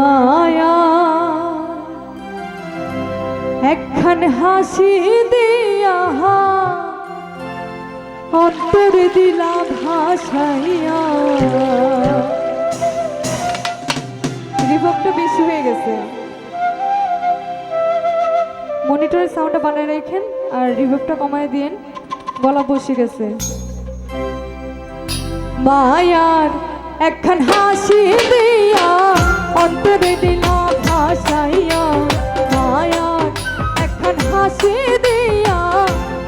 মায়া। একখান হাসি দিয়া অন্তর দিলা ভাসাইয়া। রিভাবটা বেশি হয়ে গেছে। মনিটরের সাউন্ডটা বানায় রাখেন আর রিভাবটা কমায় দিন গলা বসে গেছে। মায়ার একখান হাসি দিয়া অন্তরে দিলা ভাসাইয়া মায়ার একখান হাসি দিয়া।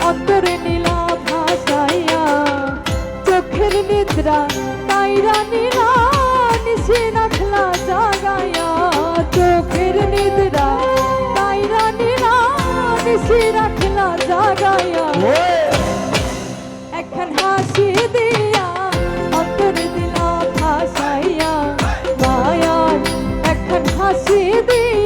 অন্তরে নীলা ভাসাইয়া চোখের নিদ্রা তাইরা নীলা, নিশি নাখলা জাগাইয়া। চোখের নিদ্রা তাইরা নীলা, নিশি রাখলা জাগাইয়া। হাসি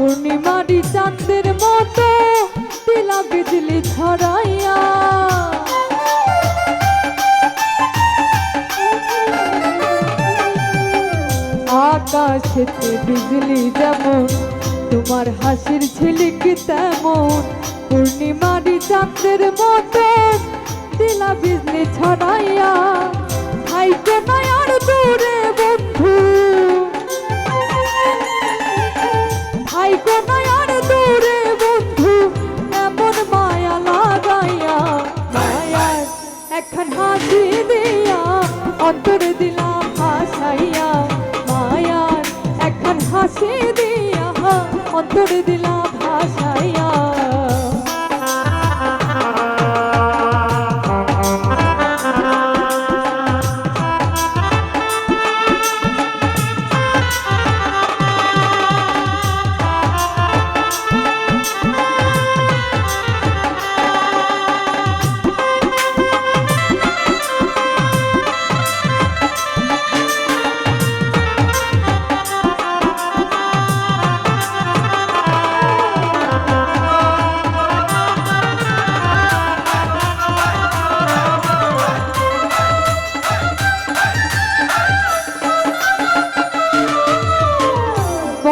পূর্ণিমারি চাঁদের মতো তিলা বিজলি ছড়াইয়া আকাশেতে বিজলি যেমন, তোমার হাসির ঝিলিকি তেমন পূর্ণিমারি চাঁদের মতো দিলা বিজলি ছড়াইয়া। হাইকো নয়ার এখন হাসি দিয়া অন্তর দিলাম হাসাইয়া মায়ার এখন হাসি দিয়া অন্তর দিলাম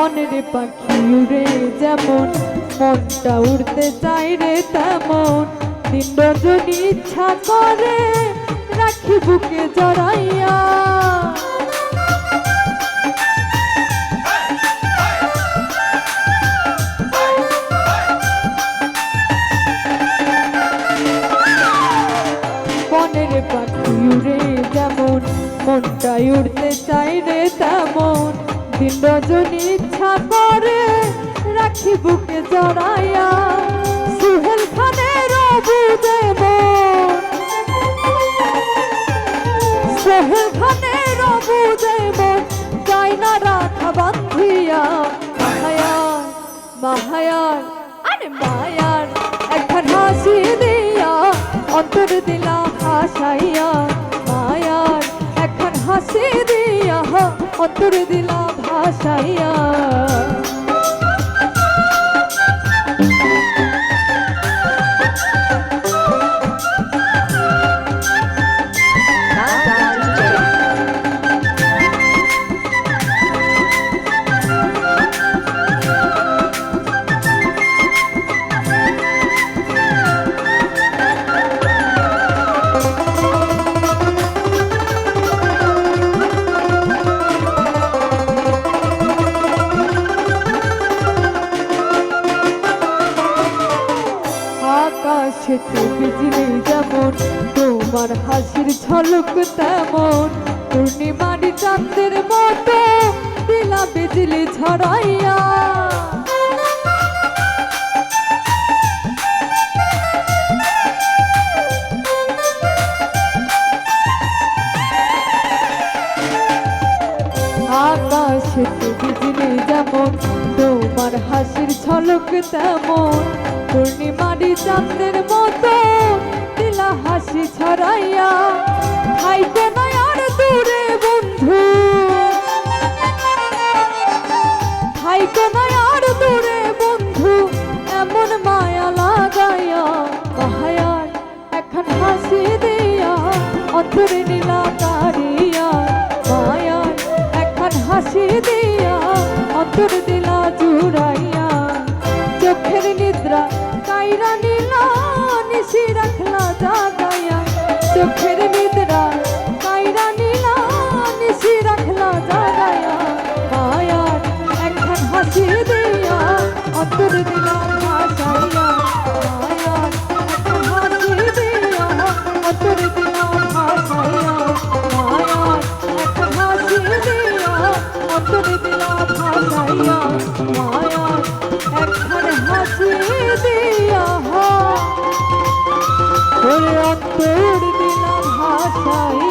মনের পাখি উড়ে যেমন, মনটা উড়তে চাই রে তেমন। দিন রজনী ইচ্ছা করে রাখি বুকে জড়াইয়া। মনের পাখি উড়ে যেমন মনটাই উড়তে চাই রে তেমন। দিন রজনী ইচ্ছা করে রাখি বুকে জড়াইয়া। সুহেল খানের বুঝেব সোহেল খানের বুঝেব যাই না রাখা বান্ধিয়া মায়ার মাহায়ার আরে মায়ার একখান হাসি দিয়া অন্তর দিলা হাসাইয়া। মায়ার একখান হাসি অন্তর দিলা ভাসাইয়া আকাশেতে বিজলি যেমন তোমার হাসির ঝলক তেমন। পূর্ণিমার চাঁদের মতো দিলা বিজলি ছড়াইয়া ঝলক তেমন। পূর্ণিমারি চাঁদের মতো দিলা হাসি ছড়াইয়া হাইতে নয় আর দূরে বন্ধু। হাইতে নয় আর দূরে বন্ধু, এমন মায়া লাগাইয়া মায়ার এখন হাসি দিয়া অন্তরে নীলা চোখের নিদ্রা কাইরা নীলা নিশি রাখলা জাগায়া। পায়ার একখান হাসি দিয়া অন্তর দিলা ভাসাইয়া পায়ার একখান হাসি দিয়া অন্তর দিলা ভাসাইয়া পায়ার একখান হাসি দিয়া অন্তর দিলা ভাসাইয়া পায়ার একখান হাসি দিয়া। ওরে অন্তর I'm sorry.